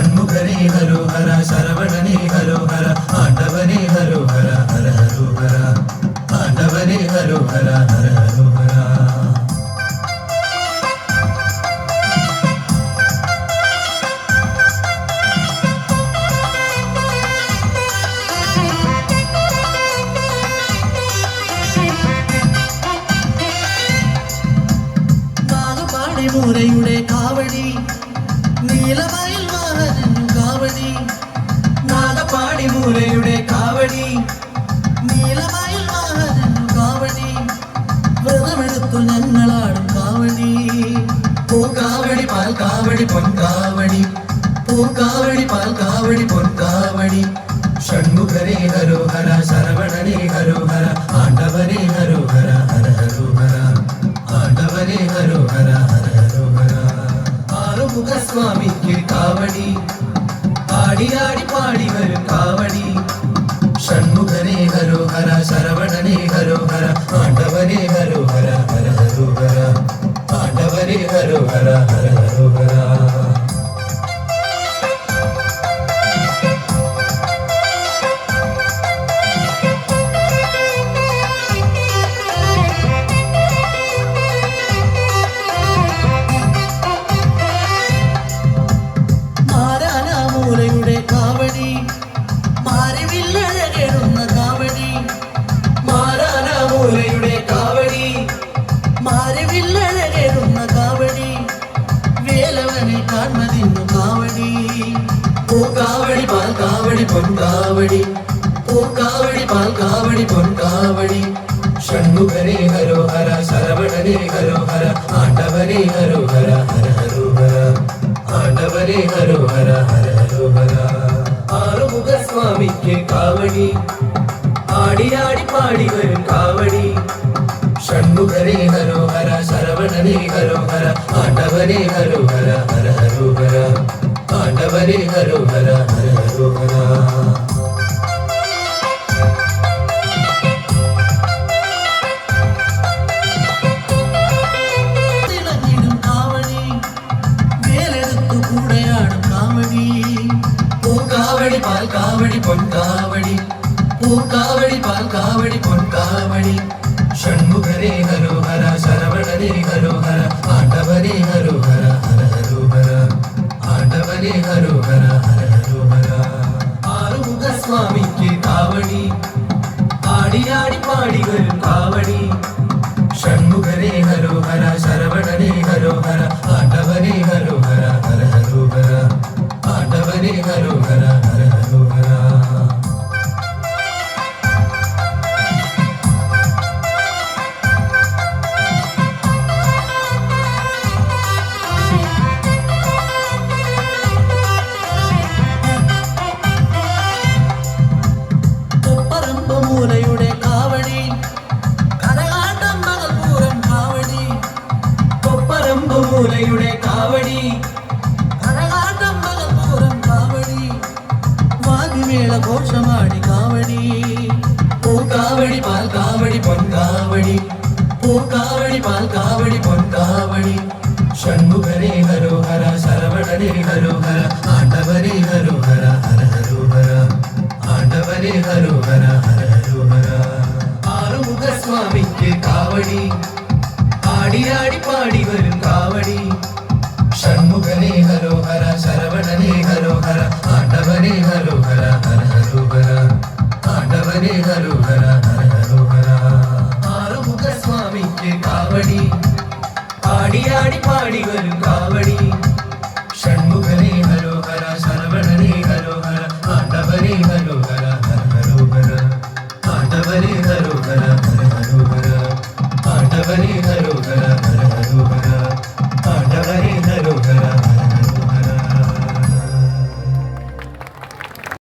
ഷൺമുഖനേ ഹരോഹര ശരവണനേ ഹരോഹര ആണ്ടവനേ ഹരോഹര ഹര ഹരോഹര ആണ്ടവനേ ഹരോഹര ഹര ഹരോഹര മൂലയുടെ കാവടി നീലമയ കാവടി. നാഗപ്പാടി മൂലയുടെ കാവടി. നീലമയിൽ വാഹനനും കാവടി. വ്രതമെടുത്തു ഞങ്ങളാടും കാവടി. പൂക്കാവടി പാൽ കാവടി പൊൻകാവടി പൂക്കാവടി പാൽ കാവടി പൊൻകാവടി ഷൺമുഖരേ ഹരോഹര ശരവണനേ ഹരോഹര ആണ്ടവനേ ഹരോഹര ഹര ഹരോഹര ആണ്ടവനേ ഹരോഹര ഹര ഹരോഹര ആറുമുഖ സ്വാമിക്ക് കാവടി. அடியாடி பாடி வரும் காவடி சண்முகனே ஹரோஹர சரவணனே ஹரோஹர ஆண்டவனே ஹரோஹர ஹர ஹரோஹர ஆண்டவனே ஹரோஹர ஹர ஹரோஹர காவடி பொன் காவடி பூக்காவடி பால் காவடி பொன் காவடி ஷண்முகரே ஹரோஹர சரவணனே ஹரோஹர ஆண்டவரே ஹரோஹர ஹர ஹரோஹர ஆண்டவரே ஹரோஹர ஹர ஹரோஹர ஆறுமுக சுவாமிக்கு காவடி ஆடி ஆடி பாடி வரும் காவடி ஷண்முகரே ஹரோஹர சரவணனே ஹரோஹர ஆண்டவரே ஹரோஹர ஹர ஹரோஹர ஆண்டவரே ஹரோஹர ஹர ஹரோ காவடி பொன் காவடி. பூ காவடி பால் காவடி பொன் காவடி. ஷண்முகரே ஹரோஹர சரவணரே ஹரோஹர. ஆண்டவரே ஹரோஹர ஹர ஹரோஹர. ஆண்டவரே ஹரோஹர ஹர ஹரோஹர. ஆறுமுக சுவாமிக்கு காவடி. ஆடி ஆடி பாடி வரும் காவடி. ஷண்முகரே ஹரோஹர சரவணரே ஹரோஹர. ஆண்டவரே ஹரோஹர ஹர ஹரோஹர. ஆண்டவரே ஹரோஹர ஹர காவடி. அழகாட்டம் பகபூரம் காவடி. வாதி மேல கோஷமாடி காவடி. பூ காவடி பால் காவடி பொன் காவடி. பூ காவடி பால் காவடி பொன் காவடி. ஷண்முகரே ஹரோஹர சரவணனே ஹரோஹர ஆண்டவரே ஹரோஹர ஹர ஹரோஹர. ஆண்டவரே ஹரோஹர ஹர ஹரோஹர. ஆறுமுக சுவாமிக்கு காவடி. ஹரோஹரா ஆண்டவனே ஹரோஹரா ஹரோஹரா ஆறுமுக சுவாமிக்கு காவடி. ஆடி ஆடி பாடி வரும் காவடி.